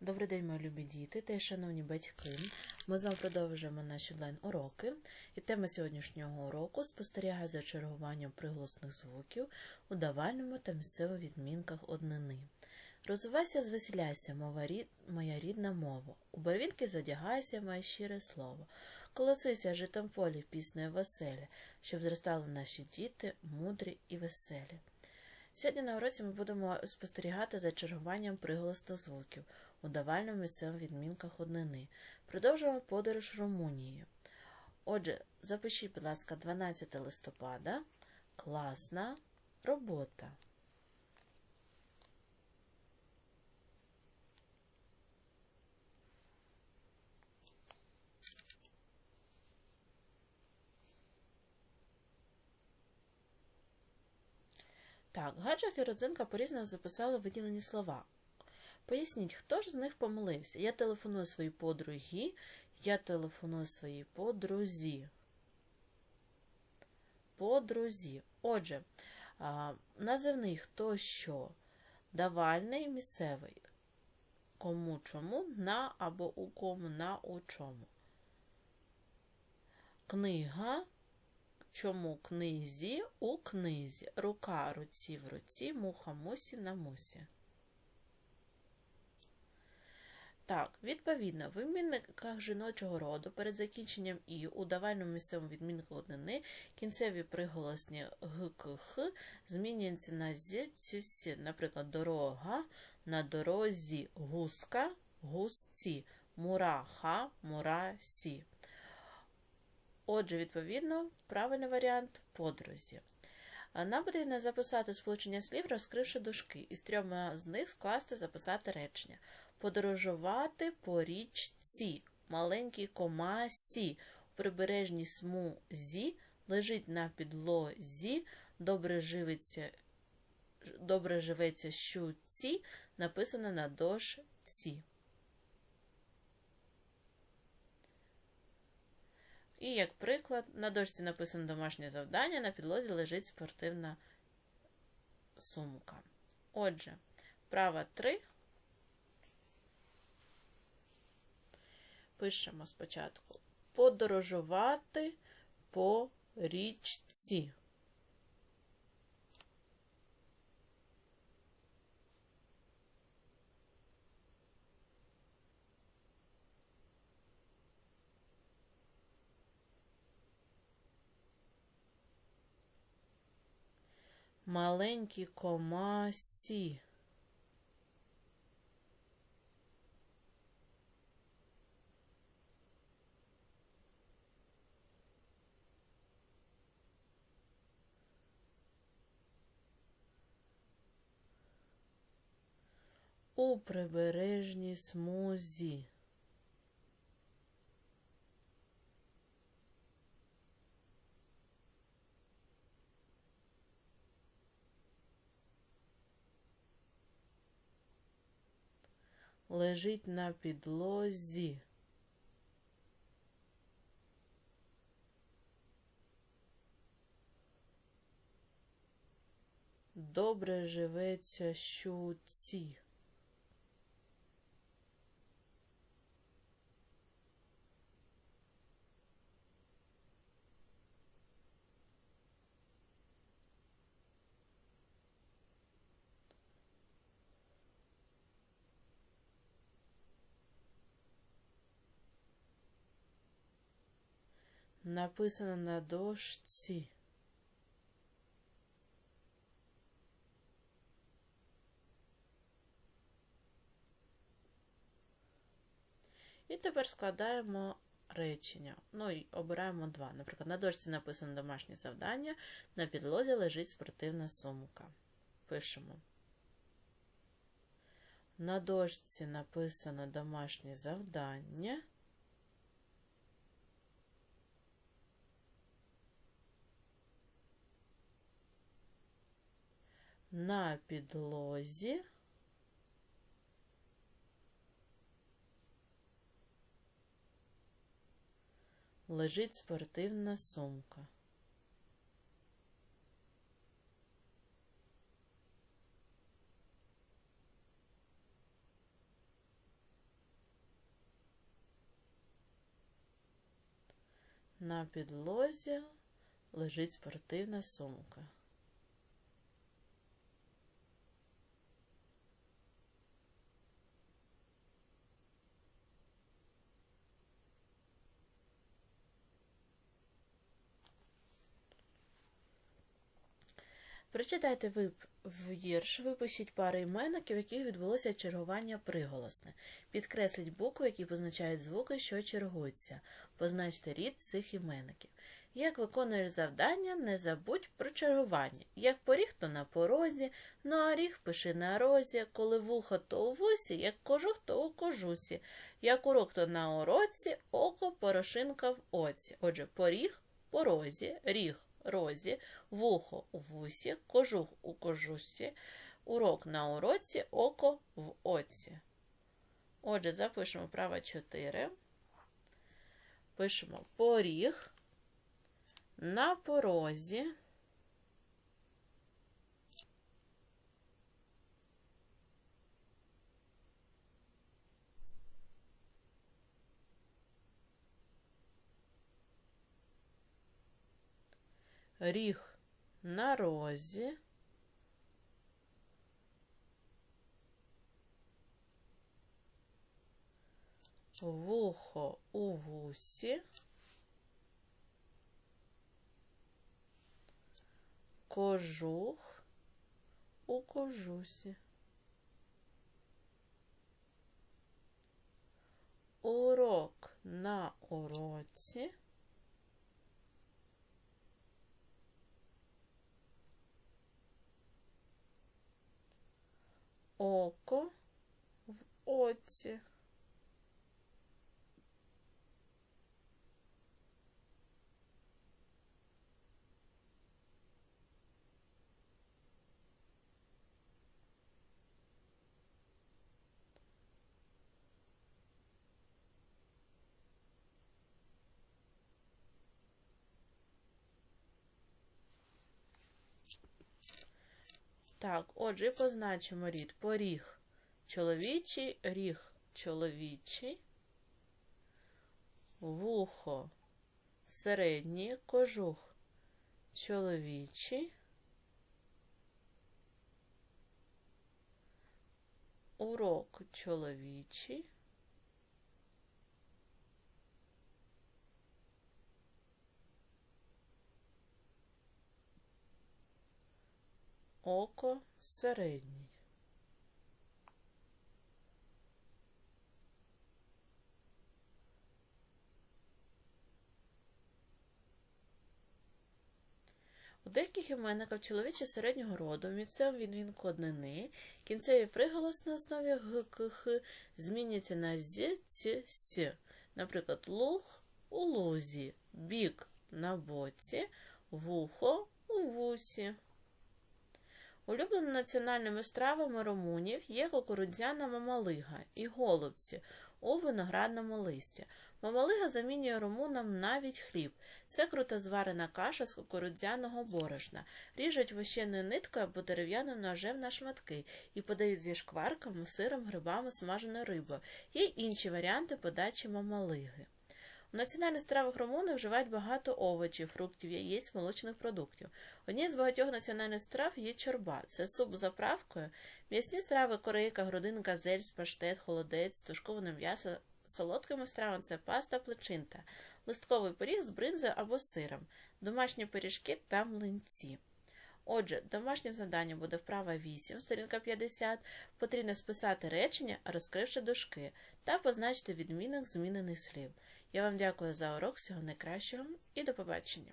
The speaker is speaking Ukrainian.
Добрий день, мої любі діти та шановні батьки. Ми з вами продовжуємо наші онлайн-уроки. І тема сьогоднішнього уроку спостерігає за чергуванням приголосних звуків у давальному та місцевих відмінках однини. Розвивайся, звеселяйся, мова рід... моя рідна мова. У барвінки задягайся, моє щире слово. Колосися житом полі піснею веселі, щоб зростали наші діти, мудрі і веселі. Сьогодні на уроці ми будемо спостерігати за чергуванням приголосних звуків у давальному місцевих відмінках однини. Продовжуємо подорож Румунією. Отже, запишіть, будь ласка, 12 листопада. Класна робота. Так, Гаджик і Родзинка по-різному записали виділені слова. Поясніть, хто ж з них помилився? Я телефоную своїй подругі, я телефоную своїй подрузі. Подрузі. Отже, називний хто що? Давальний місцевий. Кому чому? На або у кому, на у чому. Книга. Чому книзі у книзі? Рука руці в руці, муха мусі на мусі. Так, відповідно, в відмінниках жіночого роду перед закінченням і у давальному місцевому відмінку однини кінцеві приголосні г, к, х змінюються на з, ці. Наприклад, дорога на дорозі, гуска, гусці, мураха, мурасі. Отже, відповідно, правильний варіант подрузі. Нам потрібно записати сполучення слів, розкривши дужки, і з трьома з них скласти записати речення. Подорожувати по річці, маленькій комасі, у прибережній смузі, лежить на підлозі, добре живеться, добре живеться щуці, написано на дошці. І як приклад, на дошці написано домашнє завдання, на підлозі лежить спортивна сумка. Отже, права 3. Пишемо спочатку подорожувати по річці. Маленькі комасі. У прибережній смузі. Лежить на підлозі. Добре живеться щуці. Написано на дошці. І тепер складаємо речення. Ну і обираємо два. Наприклад, на дошці написано домашнє завдання, на підлозі лежить спортивна сумка. Пишемо. На дошці написано домашнє завдання. на підлозі. Лежить спортивна сумка. На підлозі лежить спортивна сумка. Прочитайте ви вірш, випишіть пари іменників, в яких відбулося чергування приголосне. Підкресліть букви, які позначають звуки, що чергуються. Позначте рід цих іменників. Як виконуєш завдання, не забудь про чергування. Як поріг, то на порозі, на оріг пиши на розі, коли вухо, то у вусі, як кожух, то у кожусі, як урок, то на уроці, око, порошинка в оці. Отже, поріг, порозі, ріг, розі, вухо у вусі, кожух у кожусі, урок на уроці, око в оці. Отже, запишемо право 4. Пишемо поріг на порозі. Ріг на розі. Вухо у вусі. Кожух у кожусі. Урок на уроці. Око в оці. Так, отже, позначимо рід поріг чоловічий, ріг чоловічий, вухо середній, кожух чоловічий, урок чоловічий. Око середній. У деяких іменників чоловічі середнього роду, місцевий відмінку однини, кінцеві приголос на основі г, к, х змінюються на з, ц, с. Наприклад, луг у лузі, бік на боці, вухо у вусі. Улюбленими національними стравами румунів є кукурудзяна мамалига і голубці у виноградному листі. Мамалига замінює румунам навіть хліб. Це круто зварена каша з кукурудзяного борошна. Ріжуть вощеною ниткою або дерев'яним ножем на шматки і подають зі шкварками, сиром, грибами, смаженою рибою. Є інші варіанти подачі мамалиги. У національних стравах румуни вживають багато овочів, фруктів, яєць, молочних продуктів. Однією з багатьох національних страв є чорба. Це суп з заправкою, м'ясні страви, корейка, грудинка, зельс, паштет, холодець, тушковане м'ясо. Солодкими стравами це паста плечинта, листковий пиріг з бринзою або сиром, домашні пиріжки та млинці. Отже, домашнім завданням буде вправа 8, сторінка 50. Потрібно списати речення, розкривши дужки, та позначити відмінок змінених слів. Я вам дякую за урок, всього найкращого і до побачення!